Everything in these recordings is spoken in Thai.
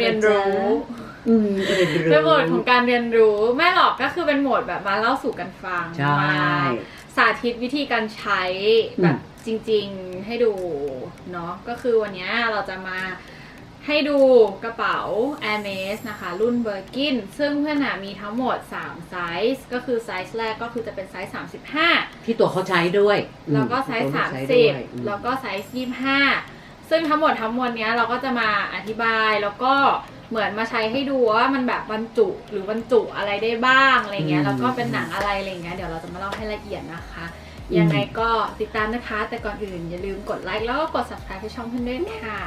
เรียนรู้อืมเรียนรู้เป็นโหมดของการเรียนรู้ไม่หรอกก็คือเป็นโหมดแบบมาเล่าสู่กันฟังใช่ มาสาธิตวิธีการใช้แบบจริง ๆให้ดูเนาะก็คือวันนี้เราจะมาให้ดูกระเป๋า Hermes นะคะ รุ่น Birkin ซึ่งเพื่อนอะมีทั้งหมด 3 ไซส์ก็คือไซส์แรกก็คือจะเป็นไซส์ 35 ที่ตัวเขาใช้ด้วย แล้วก็ไซส์ตัวสาเขมใช้สิด้บวยอืมแล้วก็ไซส์ยี่ห้า ซึ่งทั้งหมดทั้งมวลเนี้ยเราก็จะมาอธิบายแล้วก็เหมือนมาใช้ให้ดูว่ามันแบบบรรจุหรือบรรจุอะไรได้บ้างอะไรเงี้ยแล้วก็เป็นหนังอะไรอะไรเงี้ยเดี๋ยวเราจะมาเล่าให้ละเอียดนะคะ ยังไงก็ติดตามนะคะ แต่ก่อนอื่นอย่าลืมกดไลค์แล้วก็กด subscribe ให้ช่องเพื่อนด้วยค่ะ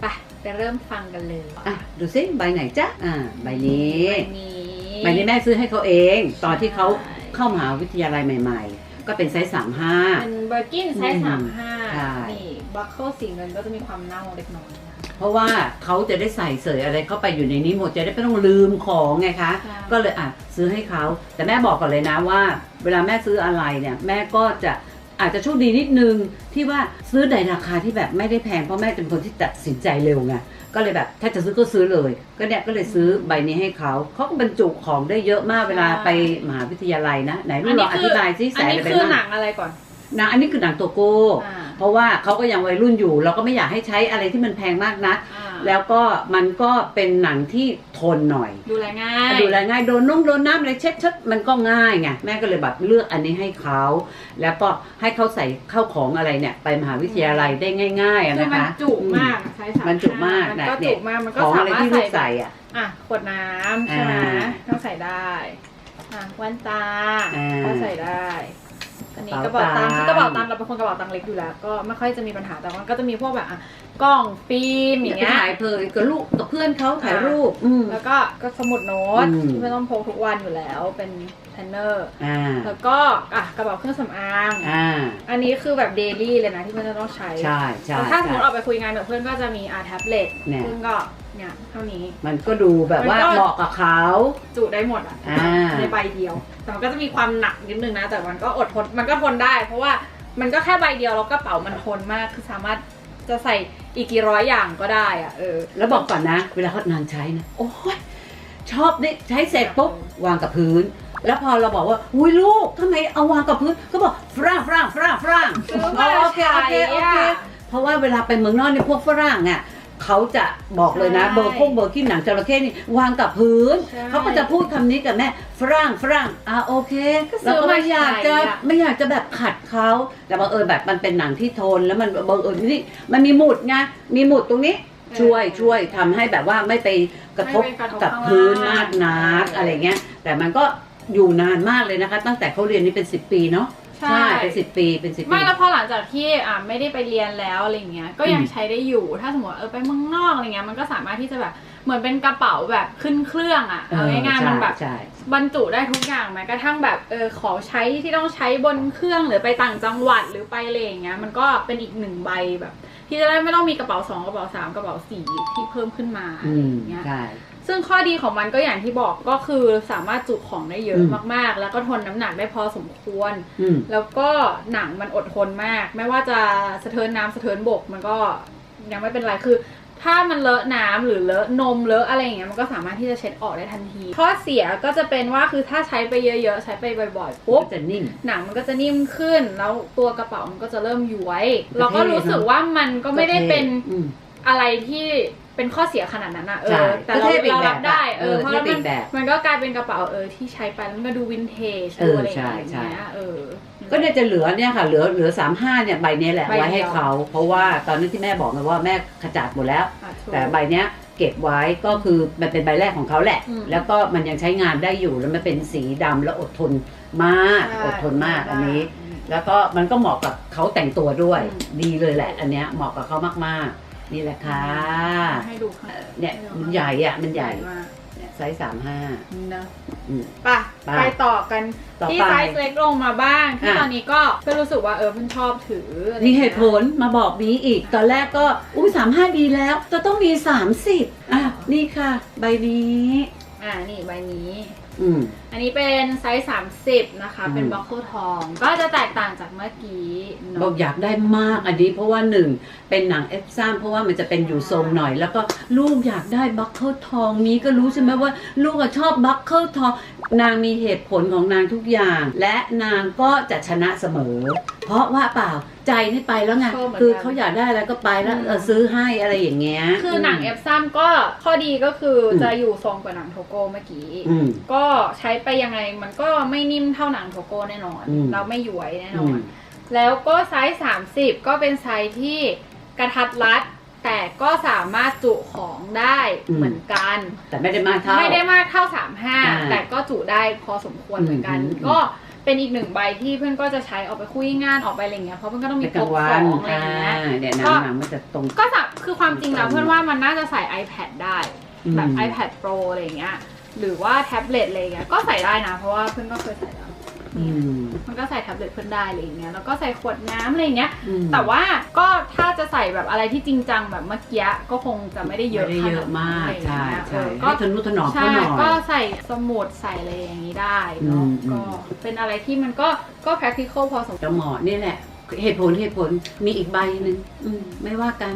ไปไปเริ่มฟังกันเลยอะดูซิใบไหนจ๊ะอ่าใบนี้ใบนี้ใบนี้แม่ซื้อให้เขาเอง ตอนที่เขาใช่เข้ามหาวิทยาลัยใหม่ ๆ ก็เป็นไซส์สามห้าเป็นเบอร์กินไซอืส์มสามห้าใช่นี่ บัคเคิลสีเงินก็จะมีความเน่าเล็กน้อยนะคะ เพราะว่าเขาจะได้ใส่เสยอะไรเข้าไปอยู่ในนี้หมดจะได้ไม่ต้องลืมของไงคะ ใช่ ก็เลยอะซื้อให้เขาแต่แม่บอกก่อนเลยนะว่า เวลาแม่ซื้ออะไรเนี่ยแม่ก็จะอาจจะโชคดีนิดนึงที่ว่าซื้อในราคาที่แบบไม่ได้แพงเพราะแม่เป็นคนที่ตัดสินใจเร็วไงก็เลยแบบถ้าจะซื้อก็ซื้อเลย ก็เนี่ยก็เลยซื้อใบนี้ให้เขาเขาก็บรรจุของได้เยอะมากเวลาไปมหาวิทยาลัยนะไหนลูกลองอธิบายซิอัใส่นอะไรนี้ไปคือหบ้านังงอะไรก่อน หนังอันนี้คือหนังตัวโก้ อ่าเพ ราะว่าเขาก็ยังวัยรุ่นอยู่ เราก็ไม่อยากให้ใช้อะไรที่มันแพงมากนะอ่าแล้วก็มันก็เป็นหนังที่ทนหน่อย ดูแลง่ายดูแลง่ายโดนนุ่มโดนน้ำอะไรเช็ดเช็ดมันก็ง่ายไงแม่ก็เลยแบบเลือกอันนี้ให้เขาแล้วก็ให้เขาใส่เข้าของอะไรเนี่ยไปมหาวิทยาลัยได้ง่ายๆอะคือนะมันคะ จุมากใช้สามมันจุมากมันนะก็เนี่จุยมากมันก็ของสาอะไรมารถที่ลูใส่กใส่อะ อะขวดน้ำใช่ไหมอ่าก็ใส่ได้อะแว่นตาอ่า ก็ใส่ได้ อันนี้กกระระเป๋าเป๋าตังค์ตังค์ที่กระเป๋าตังค์เราเป็นคนกระเป๋าตังค์เล็กอยู่แล้ว ก็ไม่ค่อยจะมีปัญหาแต่มันก็จะมีพวกแบบอะกล้องฟิล์มอย่างไปเงี้ยถ่ายเพลยกับลูกกับเพื่อนเขาถ่ายรูปอืมแล้วก็ก็สมุดโน้ตอืมที่ไม่ต้องพกทุกวันอยู่แล้วเป็นแพนเนอร์อ่าแล้วก็อะกระเป๋าเครื่องสำอางอ่าอันนี้คือแบบเดลี่เลยนะที่มันจะต้องใช้ใช่ใช่แต่ถ้าสมมติใช่ออกไปคุยงานกับเพื่อนก็จะมีอาแท็บเล็ตเนี่ยซึ่งก็ เนี่ยเท่านี้ มันก็ดูแบบว่ามันก็เหมาะกับเขาจุได้หมดอะอ่าในใบเดียว แต่มันก็จะมีความหนักนิดนึงนะ แต่มันก็อดทนมันก็ทนได้ เพราะว่ามันก็แค่ใบเดียวแล้วกระเป๋ามันทนมากคือสามารถจะใส่อีกกี่ร้อยอย่างก็ได้อะเออแล้วบอกก่อนนะ เวลาเขานางใช้นะโอ้ยชอบนี่ใช้เสร็จปุ๊บวางกับพื้น แล้วพอเราบอกว่าอุ้ยลูกทำไมเอาวางกับพื้นเขาบอกฝรั่งฝรั่งฝรั่งฝรั่งซื้ออ๋มาอโอเคโอเคใช้โออะเคเพราะว่าเวลาไปเมืองนอกเนี่ยพวกฝรั่งอะ เขาจะบอกเลยนะใช่เบอร์พวกเบอร์ขี้หนังจระเข้นี่วางกับพื้น ใช่เขาก็จะพูดคำนี้กับแม่ฝรั่งฝรั่งอะโอเคก็ซื้เราอก็ไม่อยากจะมาใช้อะ ไม่อยากจะแบบขัดเขาแต่บังเอิญแบบมันเป็นหนังที่ทนแล้วมันบังเอิญนี่มันมีหมุดไงมีหมุดตรงนี้ช่วยช่วยทำให้แบบว่าไม่ไปกระทบไม่ไปกระทบกับข้างพื้นล่างมากนักใช่อะไรเงี้ยแต่มันก็อยู่นานมากเลยนะคะ ตั้งแต่เขาเรียนนี่เป็น 10 ปีเนาะ ใช่เป็นสิปีเป็นสิปี ไม่แล้วพอหลังจากที่อ่าไม่ได้ไปเรียนแล้วอะไรเงี้ยก็ยังอืมใช้ได้อยู่ถ้าสมมติว่าเออไปเมืองนอกอะไรเงี้ยมันก็สามารถที่จะแบบเหมือนเป็นกระเป๋าแบบขึ้นเครื่องอะเอาง่ายๆมันแบบใช่บรรจุได้ทุกอย่างแม้กระทั่งแบบเออของใช้ที่ต้องใช้บนเครื่องหรือไปต่างจังหวัดหรือไปอะไรอย่างเงี้ยมันก็เป็นอีกหนึ่งใบแบบ ที่จะได้ไม่ต้องมีกระเป๋าสองกระเป๋าสามกระเป๋าสี่ที่เพิ่มขึ้นมาอืมอย่างเงี้ยใช่ ซึ่งข้อดีของมันก็อย่างที่บอกก็คือสามารถจุของได้เยอะอืมมากๆ แล้วก็ทนน้ำหนักได้พอสมควร อืม แล้วก็หนังมันอดทนมาก ไม่ว่าจะสะเทินน้ำสะเทินบกมันก็ยังไม่เป็นไรคือ ถ้ามันเลอะน้ำหรือเลอะนมเลอะอะไรอย่างเงี้ยมันก็สามารถที่จะเช็ดออกได้ทันทีข้อเสียก็จะเป็นว่าคือถ้าใช้ไปเยอะๆ ใช้ไปบ่อยๆปุ๊บ จะนิ่มหนังมันก็จะนิ่มขึ้น แล้วตัวกระเป๋ามันก็จะเริ่มย้วยก็เท่เราก็รู้สึกว่ามันก็ไม่ได้เป็นอืม อะไรที่ เป็นข้อเสียขนาดนั้นอะเอใช่อแต่เราก็เท่ไปอีกเรารับได้แบบอะเออเออเพราะเท่ว่าไปมัอีนกแบบมันก็กลายเป็นกระเป๋าเออที่ใช้ไปแล้วมันก็ดูวินเทจเอดูออะไรใช่ อย่างใช่เงี้ยเออ ก็เนี่ยจะเหลือเนี่ยค่ะเหลือเหลือสามห้าเนี่ยใบเนี้ยแหละใบเดียว ไว้ให้เขา เพราะว่าตอนนี้ที่แม่บอกไงว่าแม่ขจัดหมดแล้ว อะถูก แต่ใบเนี้ยเก็บไว้ก็คือมันเป็นใบแรกของเขาแหละ อืมแล้วก็มันยังใช้งานได้อยู่แล้วมันเป็นสีดำแล้วอดทนมากใช่อดทนมากอันนี้อืมแล้วก็มันก็เหมาะกับเขาแต่งตัวด้วย อืม ดีเลยแหละ อันเนี้ยเหมาะกับเขามากๆ นี่แหละค่ะ ให้ดูข้างเนี่ยมันใหญ่อะมันใหญ่ มากเนี่ยไซส์สามห้า นะอืมไปไปไปต่อกันต่อที่ไปไซส์เล็กลงมาบ้าง ที่อะ ตอนนี้ก็ก็รู้สึกว่าเออเพิ่งชอบถืออะไรมีเหตุผลมาบอกนี้อีก ตอนแรกก็อุ้ยสามห้าดีแล้ว จะต้องมีสามสิบอะ นี่ค่ะ ใบนี้ อ่านี่ใบนี้ อืม อันนี้เป็นไซส์ 30 นะคะ เป็นอืมบล็อกเคิลทอง ก็จะแตกต่างจากเมื่อกี้เนบออะกอยากได้มากอันนี้เพราะว่าหนึ่งเป็นหนังเอฟซ่ามเพราะว่ามันจะเป็นอยู่ทรงหน่อย แล้วก็ลูกอยากได้บัคเคิลทองมีก็รู้ใช่ไหมว่า ลูกอะชอบบัคเคิลทอง นางมีเหตุผลของนางทุกอย่าง และนางก็จะชนะเสมอ เพราะว่าเปล่าใจนี่ไปแล้วไงชอบเหมือนกัน คือเขาอยากได้อะไรก็ไปแล้วอืมเออซื้อให้อะไรอย่างเงี้ย คือหนังเอฟซัมก็ข้อดีก็คืออม จะอยู่ทรงกว่าหนังโทโกเมื่อกี้ อืม ก็ใช้ไปยังไงมันก็ไม่นิ่มเท่าหนังโทโกแน่นอน อืม เราไม่หย้วยแน่นอือนมแล้วก็ไซส์ 30 ก็เป็นไซส์ที่กระทัดรัด แต่ก็สามารถจุของได้อืมเหมือนกัน แต่ไม่ได้มากเท่า ไม่ได้มากเท่า อ่า35 แต่ก็จุได้พอสมควรเหมือนกัน อืมอืมก็เป็นอีกหนึ่งใบที่เพื่อนก็จะใช้ออกไปคุยงานออกไปอะไรเงี้ย เพราะเพื่อนก็ต้องในมีกพลางกวัขนองอะไรอ่าเงี้ยเนี่ยหนัก็งหนังมันจะตรง ก็จะคือความจริงแล้วอืมเพื่อนว่ามันน่าจะใส่ iPad ได้ แบบอืม iPad Pro อะไรเงี้ย หรือว่าแท็บเล็ตอะไรเงี้ยก็ใส่ได้นะ เพราะว่าเพื่อนก็เคยใส่แล้วอืม มันก็ใส่แท็บเล็ตเพื่อนได้อะไรอย่างเงี้ยแล้วก็ใส่ขวดน้ำอะไรอย่างเงี้ย อืมแต่ว่าก็ถ้าจะใส่แบบอะไรที่จริงจังแบบเมื่อกี้ก็คงจะไม่ได้เยอะไม่ได้เยอะมากขนาดนั้นอะไรอย่างใช่เงี้ยเอใช่อก็ให้ทนุถนอมใช่เขาหน่อย ก็ใส่สมุดใส่อะไรอย่างนี้ได้เนาะอืมอืมก็เป็นอะไรที่มันก็ก็ practical พอสมควจะรเหมาะนี่แหละ เหตุผลเหตุผลมีอีกใบหนึ่งอืมไม่ว่ากัน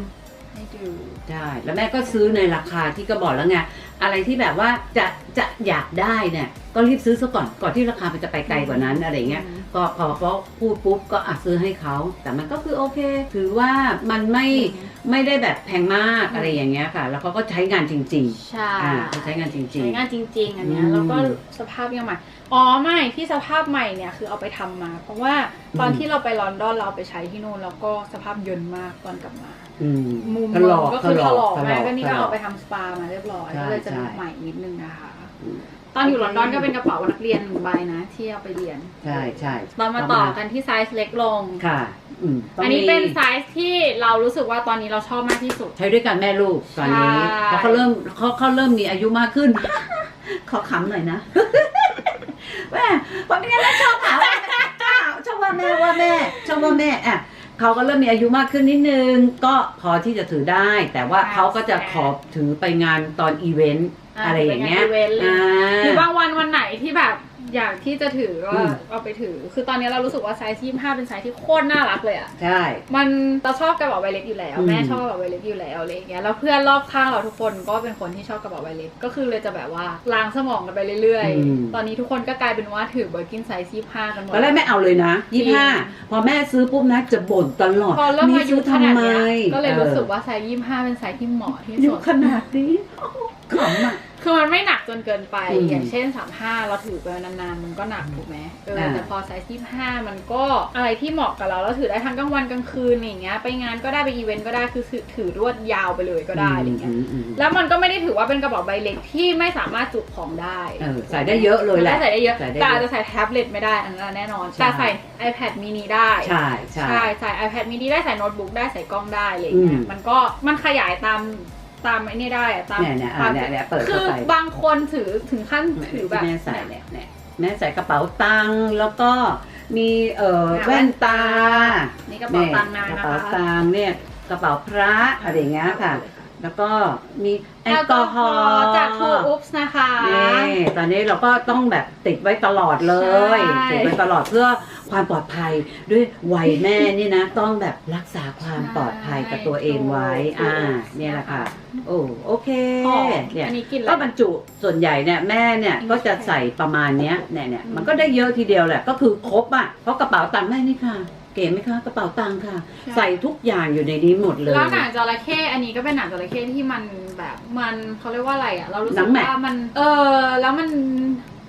ให้ดูได้แล้วแม่ก็ซื้อในราคาที่ก็บอกแล้วไงอะไรที่แบบว่าจะจะอยากได้เนี่ยก็รีบซื้อซะก่อนก่อนที่ราคามันจะไปไกลกว่านั้นอะไรเงี้ยอืมก็พอเขาพูดปุ๊บก็อะซื้อให้เขาแต่มันก็คือโอเค ถือว่ามันไม่ไม่ได้แบบแพงมากอืมอะไรอย่างเงี้ยค่ะ แล้วเขาก็ใช้งานจริงใช่ๆอ่าเขาใช้งานจริงใช้งานจริง ๆ อันเนี้ยอืม แล้วก็สภาพยังใหม่ อ๋อไม่ที่สภาพใหม่เนี่ยคือเอาไปทำมา เพราะว่าตอนอืมที่เราไปลอนดอนเราเอาไปใช้ที่นู่นแล้วก็สภาพเยินมากตอนกลับมาอืมมุมถลอกก็คือถลอกถลแม่อกก็นี่ถก็ลอกเอาไปทำสปามาเรียบร้อยใช่ก็เลยจะใช่ใหม่นิดนึงนะคะอืมตอนอยู่ลอนดอนก็เป็นกระเป๋านักเรียนหนึ่งใบนะที่เอาไปเรียน ใช่ใช่เรามาต่อกันที่ไซส์เล็กลงค่ะอืมต้งอันนี้มีเป็นไซส์ที่เรารู้สึกว่าตอนนี้เราชอบมากที่สุด ใช้ด้วยกันแม่ลูกตอนนี้ใช่เพราะเขาเริ่มเขาเขาเริ่มมีอายุมากขึ้น ขอขำหน่อยนะ แม่เพราะไม่งั้นแม่ชอบหาว่าแม่ชอบว่าแม่ว่าแม่ชอบว่าแม่อะเขาก็เริ่มมีอายุมากขึ้นนิดนึง ก็พอที่จะถือได้ แต่ว่าเขาก็จะขอถือไปงานตอนอีเวนต์อ่าอะไรอย่างเงี้ยไปงานอีเวนต์เลยอ่าหรือบางวันวันไหนที่แบบ อยากที่จะถือก็อืม เอาไปถือ คือตอนนี้เรารู้สึกว่าไซส์ยี่ห้าเป็นไซส์ที่โคตรน่ารักเลยอะใช่ มันเราชอบกระเป๋าใบเล็กอยู่แล้ว อืม แม่ชอบกระเป๋าใบเล็กอยู่แล้วอะไรอย่างเงี้ยแล้วเพื่อนรอบข้างเราทุกคนก็เป็นคนที่ชอบกระเป๋าใบเล็กก็คือเลยจะแบบว่าล้างสมองกันไปเรื่อยอืม ๆ ตอนนี้ทุกคนก็กลายเป็นว่าถือเบอร์กินไซส์ยี่ห้ากันหมด ตอนแรกแม่เอาเลยนะจริยี่ง ห้าพอแม่ซื้อปุ๊บนะจะบ่นตลอดพอเริ่มอายุซื้ขนาดทำไมเนี้ยก็เลยรู้สึกออว่าไซส์ยี่ห้าเป็นไซส์ที่เหมาะที่อายุสุดขนาดนี้ขำอะ คือมันไม่หนักจนเกินไป อืมอย่างเช่น 35 เราถือไปนานๆ มันก็หนักถูกไหมเออ อ่า แต่พอไซส์25 มันก็อะไรที่เหมาะกับเรา เราถือได้ทั้งกลางวันกลางคืนอย่างเงี้ย ไปงานก็ได้ไปอีเวนต์ก็ได้ คือถือถือรวดยาวไปเลยก็ได้อะไรเงี้ยมอืมอืมแล้วมันก็ไม่ได้ถือว่าเป็นกระเป๋าใบเล็กที่ไม่สามารถจุของได้เออใส่ได้เยอะเลยแหละใส่ได้เยอะ ใส่ได้เยอะแต่อาจจะใส่แท็บเล็ตไม่ได้ อันนั้นแน่นอน ใช่ แต่ใส่ iPad mini ได้ ใช่ใช่ ใช่ใส่ iPad mini ได้ใส่โน้ตบุ๊กได้ใส่กล้องได้อะไรเงี้อืยม มันก็มันขยายตาม ตามไอ้นี่ได้อะตามเนี่ยเนี่ยอะตามเนี่ยเนี่ยเปิดคืเข้าอไปบางคนถือถึงขั้นถือแบบที่แม่ใส่เนี่ยเนี่ยแม่ใส่กระเป๋าตังค์แล้วก็มีเอ่ออะแว่นตา นี่กระเป๋าตังค์นางกระนะเป๋าคะตังค์เนี่ยกระเป๋าพระอะไรอย่างเงี้ยค่ะ แล้วก็มีแอลกอฮอล์จากทูอุ๊ปส์นะคะ นี่ตอนนี้เราก็ต้องแบบติดไว้ตลอดเลยใช่ ติดไว้ตลอดเพื่อ ความปลอดภัยด้วยวัยแม่นี่นะ ต้องแบบรักษาความปลอดภัยกับตัวเองไว้ อ่า เนี่ยแหละค่ะ โอ้โอเคหอมเนี่ยอันนี้กินก็แล้วบรรจุส่วนใหญ่เนี่ยแม่เนี่ยก็จะใส่ประมาณเนี้ยเนี่ยเนี่ยมันก็ได้เยอะทีเดียวแหละก็คือครบอะเพราะกระเป๋าตังค์แม่นี่ค่ะ เก๋ไหมคะกระเป๋าตังค์ค่ะ ใส่ทุกอย่างอยู่ในนี้หมดเลย แล้วหนังจระเข้อันนี้ก็เป็นหนังจระเข้ที่มันแบบมันเขาเรียกว่าอะไรอะเรารู้หสึนักงแม็กว่ามันเออแล้วมัน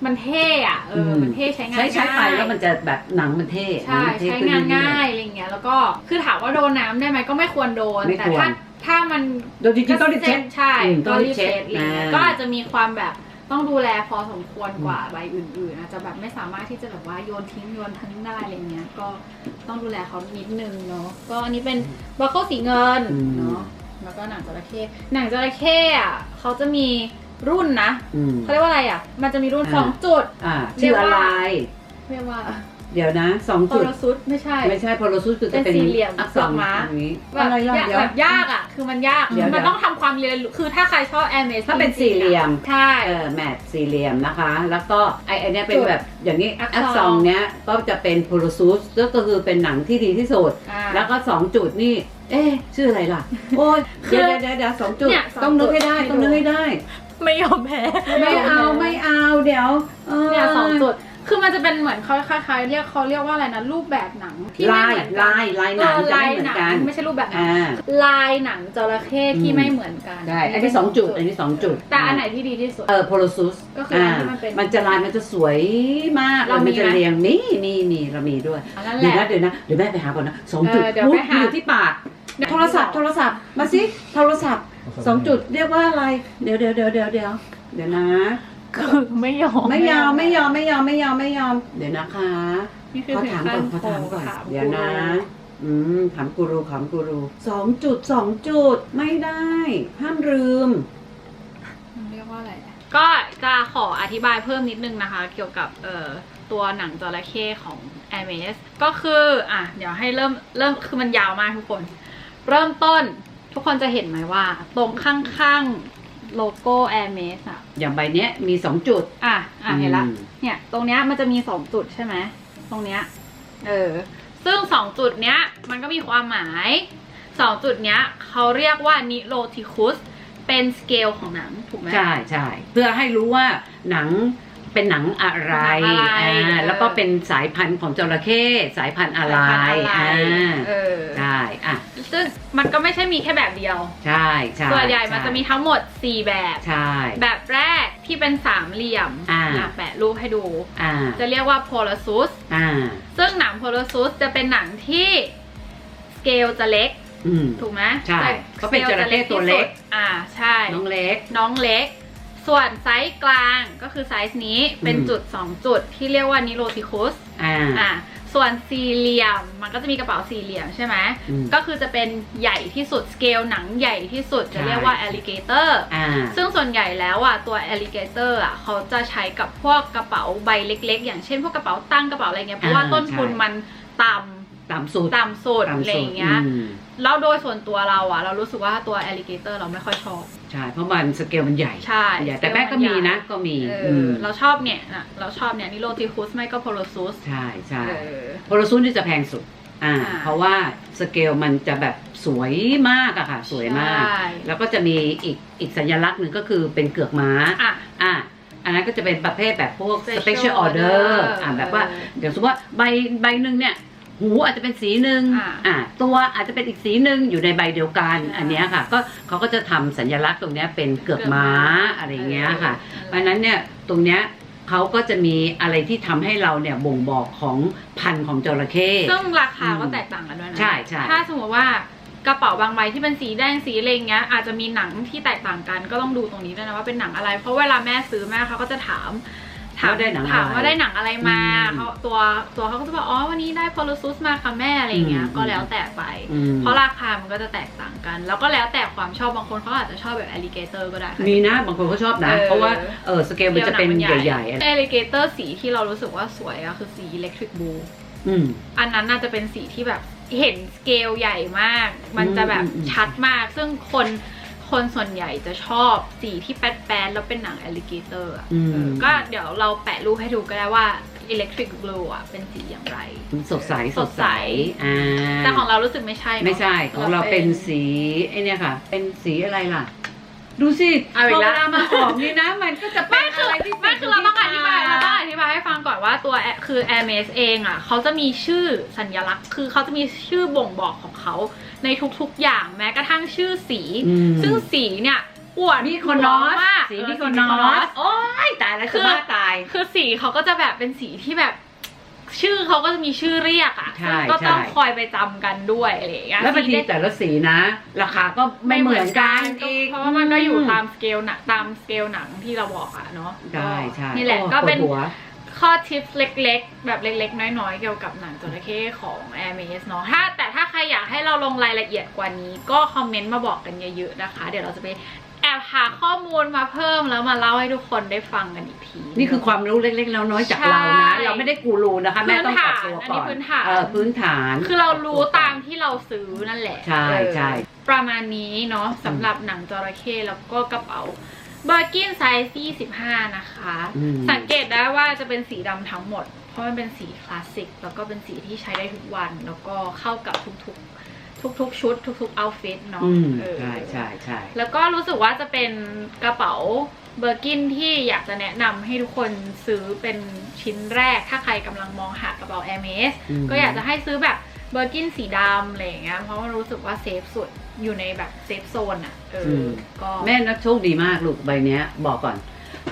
มันเท่อะเอออมมันเท่ใช้งานใช้ใช้ไปง่ายแล้วมันจะแบบหนังมันเท่ใช่หนัมันเท่ใช้ขึ้งานเรื่อง่ายอะไรอย่างเงี้ย แล้วก็คือถามว่าโดนน้ำได้ไหมก็ไม่ควรโดน ไม่แต่ควร ถ้าถ้ามันโดยจริงๆต้องรีบเช็ด ใช่อืมต้ก็องรีรีบบเช็เช็ดดอะไรเงี้ยอ่า ก็อาจจะมีความแบบต้องดูแลพอสมควรกว่าใบอื่นๆอาจจะแบบไม่สามารถที่จะแบบว่าโยนทิ้งโยนทิ้งได้อะไรเงี้ย ก็ต้องดูแลเขานิดนึงเนาะ ก็อันนี้เป็นบัคเคิลสีเงินอืมเนาะ แล้วก็หนังจระเข้หนังจระเข้อะเขาจะมี รุ่นนะอืมเขาเรียกว่าอะไรอะ มันจะมีรุ่นอ่า สองจุด อ่าชื่ออะไร เรียกว่าเดี๋ยวนะสองโพจุด ลซุสไม่ใช่ ไม่ใช่โพโลซุสคือจะเป็นเป็นสี่เหลี่ยมอักษรดอกไม้อย่างนี้แบบอะไรล่ะยากเดี๋ยว แบบยากอะ คือมันยากเดี๋ยวมันเดี๋ยวต้องทำความเรียนรู้คือถ้าใครชอบแอร์เมสถ้าเป็นสี่เหลี่ยม ใช่ เออแมทสี่เหลี่ยมนะคะ แล้วก็ไอไอเนี้ยเป็นจุดแบบอย่างนี้อักษรอักษรเนี้ยก็จะเป็นโพโลซุสก็คือเป็นหนังที่ดีที่สุด อ่า แล้วก็สองจุดนี่ เอ๊ะชื่ออะไรล่ะ โอ้ยคือเดี๋ยวเดี๋ยวเดี๋ยวสองจุดเนี่ยสองต้องนึกให้ได้จุด ต้องนึกให้ได้ ไม่ยอมแพ้ ไม่เอาไม่เอาเดี๋ยวออ เนี่ยสองจุด คือมันจะเป็นเหมือนเขาคล้ายๆเรียกเขาเรียกว่าอะไรนะรูปแบบหนังที่ไม่ลายเหมือนกันลายลายหนังเออจะลาไม่ยเหมือหนันกันงไม่ใช่รูปแบบหนังอ่า ลายหนังจระเข้ที่อืมไม่เหมือนกันใช่ อันนี้สองจุด อันนี้สองจุดแต่อันไหนที่ดีที่สุด เออโพโลซุสก็คืออันที่มันเป็นมันจะลายมันจะสวยมากเรามีนจะไหมเรียงมีมีมีเรามีด้วยอันนั้นแหเดี๋ยวละนะเดี๋ยวนะเดี๋ยวแม่ไปหาก่อนนะสองจุดเออเดี๋ยวอุ๊ไปหาอยู่ที่ปาก โทรศัพท์โทรศัพท์มาสิโทรศัพท์ สองจุดเรียกว่าอะไร เดี๋ยวเดี๋ยวเดี๋ยวเดี๋ยวเดี๋ยวเดี๋ยวนะ คือไม่ยอมไม่ยอมไม่ยอมไม่ยอมไม่ยอมไม่ยอม เดี๋ยวนะคะนี่คือเขาถึงถามขั้ก่อนนเขาถามก่อนถามเดี๋ยวนะกูรูอืมถามกูรูถามกูรูสองจุดสองจุดไม่ได้ ห้ามลืม มันเรียกว่าอะไรนะก็จะขออธิบายเพิ่มนิดนึงนะคะ เกี่ยวกับเอ่อตัวหนังจระเข้ของ a m s ก็คือ อะ เดี๋ยวให้เริ่มเริ่มคือมันยาวมากทุกคน เริ่มต้น ทุกคนจะเห็นไหมว่า ตรงข้างๆโลโก้ a m s อะอย่างใบเนี้ยมีสองจุด อะอะเห็นละ อืม เนี่ย ตรงเนี้ยมันจะมีสองจุดใช่ไหมตรงเนี้ยเออ ซึ่งสองจุดเนี้ย มันก็มีความหมายสองจุดเนี้ยเขาเรียกว่านิโรติคุสเป็นสเกลของหนังถูกไหม ใช่ใช่เพื่อให้รู้ว่าหนัง เป็นหนังอะไรหนังอะไรอ่าเออแล้วก็เป็นสายพันธุ์ของจระเข้สายพันธุ์อะไรสายพันธุ์อะไรอ่าเออใช่อะซึ่งมันก็ไม่ใช่มีแค่แบบเดียว ใช่ใช่ส่วนใหญ่มันช่จะมีทั้งหมด 4 แบบใช่แบบแรกที่เป็นสามเหลี่ยมอ่าอะแปะรูปให้ดูอ่าจะเรียกว่าโพล a ซุสอ่าซึ่งหนังโพล a ซุสจะเป็นหนังที่สเกลจะเล็กอืมถูกไหมใช่แต่เขาเป็นจระเข้ตัวเล็กที่สุดอ่าใช่ น้องเล็ก น้องเล็ก ส่วนไซส์กลางก็คือไซส์นี้เป็นอืมจุด 2 จุดที่เรียกว่านิโรติคุสอ่าอ่าส่วนสี่เหลี่ยมมันก็จะมีกระเป๋าสี่เหลี่ยมใช่ไหมอืมก็คือจะเป็นใหญ่ที่สุดสเกลหนังใหญ่ที่สุดจะใช่เรียกว่า alligator อ่า ซึ่งส่วนใหญ่แล้วอะตัว alligator อะเขาจะใช้กับพวกกระเป๋าใบเล็ก ๆ อย่างเช่นพวกกระเป๋าตั้งกระเป๋าอะไรเงี้ยเพราะว่าอ่าต้นทุนใช่ มันต่ ต่ำสุดำต่ำสุด ต่ำอะไรสุอดย่างเงี้ยอืมแล้วโดยส่วนตัวเราอะเรารู้สึกว่าตัว alligator เราไม่ค่อยชอบใช่เพราะมันสเกลมันใหญ่ใช่ใหญ่แต่แม่ก็มีนะก็มีเออือมเราชอบเนี่ยนะเราชอบเนี่ยนิโรติคุสไม่ก็โพโลซุสใช่ใช่เออ โพลาซุนที่จะแพงสุด อ่า อ่า เพราะว่าสเกลมันจะแบบสวยมากอะค่ะ สวยมาก ใช่แล้วก็จะมีอีกอีกสัญลักษณ์หนึ่งก็คือเป็นเกือกม้า อะ อะอันนั้นก็จะเป็นประเภทแบบพวก Special special order order อ่าแบบว่าเออเดี๋ยวสมมติว่าใบใบหนึ่งเนี่ย หูอาจจะเป็นสีหนึ่งอ่า อ่าตัวอาจจะเป็นอีกสีหนึ่งอยู่ในใบเดียวกัน อ่า อันเนี้ยค่ะ ก็เขาก็จะทำสัญลักษณ์ตรงเนี้ยเป็นเกือกม้าอะไรเงี้ยค่ะ เพราะฉะนั้นเนี่ยตรงเนี้ยเขาก็จะมีอะไรที่ทำให้เราเนี่ยบ่งบอกของพันธุ์ของจระเข้ ซึ่งราคาก็อืมแตกต่างกันด้วยนะใช่ใช่ ถ้าสมมติว่ากระเป๋าบางใบที่เป็นสีแดงสีอะไรเงี้ยอาจจะมีหนังที่แตกต่างกันก็ต้องดูตรงนี้ด้วยนะว่าเป็นหนังอะไร เพราะเวลาแม่ซื้อแม่เขาก็จะถาม ถามว่าได้หนังอะไร ถามว่าได้หนังอะไรมาอืมเขาตัวตัวเขาก็จะบอกอ๋อวันนี้ได้โพล a ซุสมาค่ะแม่อะไรเงี้ยอืมก็แล้วแต่ไป อืมเพราะราคามันก็จะแตกต่างกัน แล้วก็แล้วแต่ความชอบบางคนเขาอาจจะชอบแบบ alligator ก็ได้ค่ะ มีนะบางคนก็ชอบนะ เออ เพราะว่าเออสเกลมันจะเป็นใหญ่ๆอะๆ alligator สีที่เรารู้สึกว่าสวยอะคือสี electric blue อืม อันนั้นน่าจะเป็นสีที่แบบเห็นสเกลใหญ่มาก มันจะแบบอืมอืมชัดมาก ซึ่งคน คนส่วนใหญ่จะชอบสีที่แป๊ดๆแล้วเป็นหนัง alligator อะอืมเออก็เดี๋ยวเราแปะรูปให้ดูก็ได้ว่า electric blue อะเป็นสีอย่างไร สดใสสสดดใสใสอ่าแต่ของเรารู้สึกไม่ใช่เนอะไม่ใช่ ของเราเป็นสีไอเนี่ยค่ะ เป็นสีอะไรล่ะ ดูสิเอาอีพกอแล้เววลามาออกนี่นะ มันก็จะเป็ไม่นคืออะไรที่ไม่คือเราต้องอธิบายติดเรายู่ต้องที่อธิบายให้ฟังก่อนว่าตัว Air- คือ Air m a s เองอะเขาจะมีชื่อสัญลักษณ์ คือเขาจะมีชื่อบ่งบอกของเขา ในทุกๆอย่างแม้กระทั่งชื่อสี อืม ซึ่งสีเนี่ยอวดมีคนนอสมากสีเออมีคนนอส โอ้ยตายแล้วคืจะอบ้าตาย คือสีเขาก็จะแบบเป็นสีที่แบบ ชื่อเขาก็จะมีชื่อเรียกอะใช่ซึ่งก็ต้องใช่ คอยไปจำกันด้วยอะไรอย่างเงี้ยแล้วบางทีสีได้แต่ละสีนะ ราคาก็ไม่เหมือนกันอีก เพราะว่ามันก็อยู่ตามสเกลหนังตามสเกลหนังที่เราบอกอะเนาะได้ใช่นี่แหละโอ้ก็เป็น ปวดหัว ข้อทิปเล็กๆ แบบเล็กๆ น้อยๆ เกี่ยวกับหนังจระเข้ของ a i r m a s เนาะถ้าแต่ถ้าใครอยากให้เราลงรายละเอียดกว่านี้ ก็คอมเมนต์มาบอกกันเยอะๆนะคะ เดี๋ยวเราจะไปแอบหาข้อมูลมาเพิ่มแล้วมาเล่าให้ทุกคนได้ฟังกันอีกที นี่คือความรู้เล็กๆ น้อยๆจากเรานะใช่เราไม่ได้กูรูนะคะ แม่ต้องกลับตัวพื้นฐานอันนี้ก่อนพื้นฐานเออพื้นฐาน คือเรารู้ตามที่เราซื้อนั่นแหละ ใช่เออใช่ประมาณนี้เนาะสำหรับหนังจระเข้แล้วก็กระเป๋า เบอร์กินไซส์25นะคะ อืม สังเกตได้ว่าจะเป็นสีดำทั้งหมด เพราะมันเป็นสีคลาสสิก แล้วก็เป็นสีที่ใช้ได้ทุกวัน แล้วก็เข้ากับทุกๆ ทุกๆ ชุด ทุกๆ เอาฟิตเนาะอืมเออ ใช่ใช่ใช่ แล้วก็รู้สึกว่าจะเป็นกระเป๋าเบอร์กินที่อยากจะแนะนำให้ทุกคนซื้อเป็นชิ้นแรก ถ้าใครกำลังมองหากระเป๋า a i r m e s มก็อยากจะให้ซื้อแบบ เบอร์กินสีดำอะไรอย่างเงี้ยเพราะว่ารู้สึกว่าเซฟสุดอยู่ในแบบเซฟโซนอะเอออม ก็แม่นะโชคดีมากลูกใบเนี้ยบอกก่อน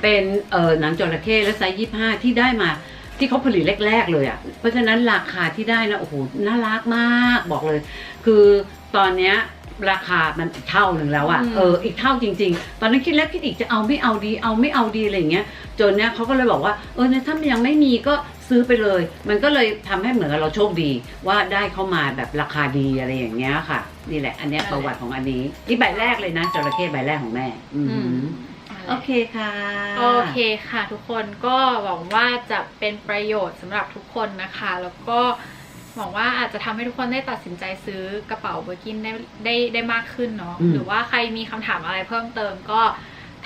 เป็นเออหนังจระเข้และไซส์ยี่ห้าที่ได้มาที่เขาผลิตแรก ๆ เลยอะ่ะเพราะฉะนั้นราคาที่ได้นะโอ้โหน่ารักมากบอกเลย คือตอนเนี้ย ราคามันอีกเท่าหนึ่งแล้วอะ่ะ เออ อีกเท่าจริง ๆ ตอนนั้นคิดแล้วคิดอีกจะเอาไม่เอาดี เอาไม่เอาดีอะไรอย่างเงี้ย จนเนี้ยเขาก็เลยบอกว่า เออเนี่ยถ้ามันยังไม่มีก็ซื้อไปเลย มันก็เลยทำให้เหมือนกับเราโชคดี ว่าได้เข้ามาแบบราคาดีอะไรอย่างเงี้ยค่ะ นี่แหละ อันเนี้ยประวัติของอันนี้ นี่ใบแรกเลยนะจระเข้ใบแรกของแม่ อืมอืมโอเคค่ะ โอเคค่ะทุกคนก็หวังว่าจะเป็นประโยชน์สำหรับทุกคนนะคะ แล้วก็ หวังว่าอาจจะทำให้ทุกคนได้ตัดสินใจซื้อกระเป๋าเบอร์กินได้ได้ได้มากขึ้นเนาะอืมหรือว่าใครมีคำถามอะไรเพิ่มเติมก็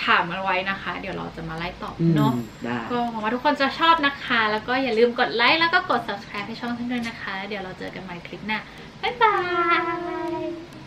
ถามมาไว้นะคะ เดี๋ยวเราจะมาไล่ตอบอืมเนาะได้ก็หวังว่าทุกคนจะชอบนะคะ แล้วก็อย่าลืมกดไลค์แล้วก็กด subscribe ให้ช่องฉันด้วยนะคะ เดี๋ยวเราเจอกันใหม่คลิปหน้าบ๊ายบาย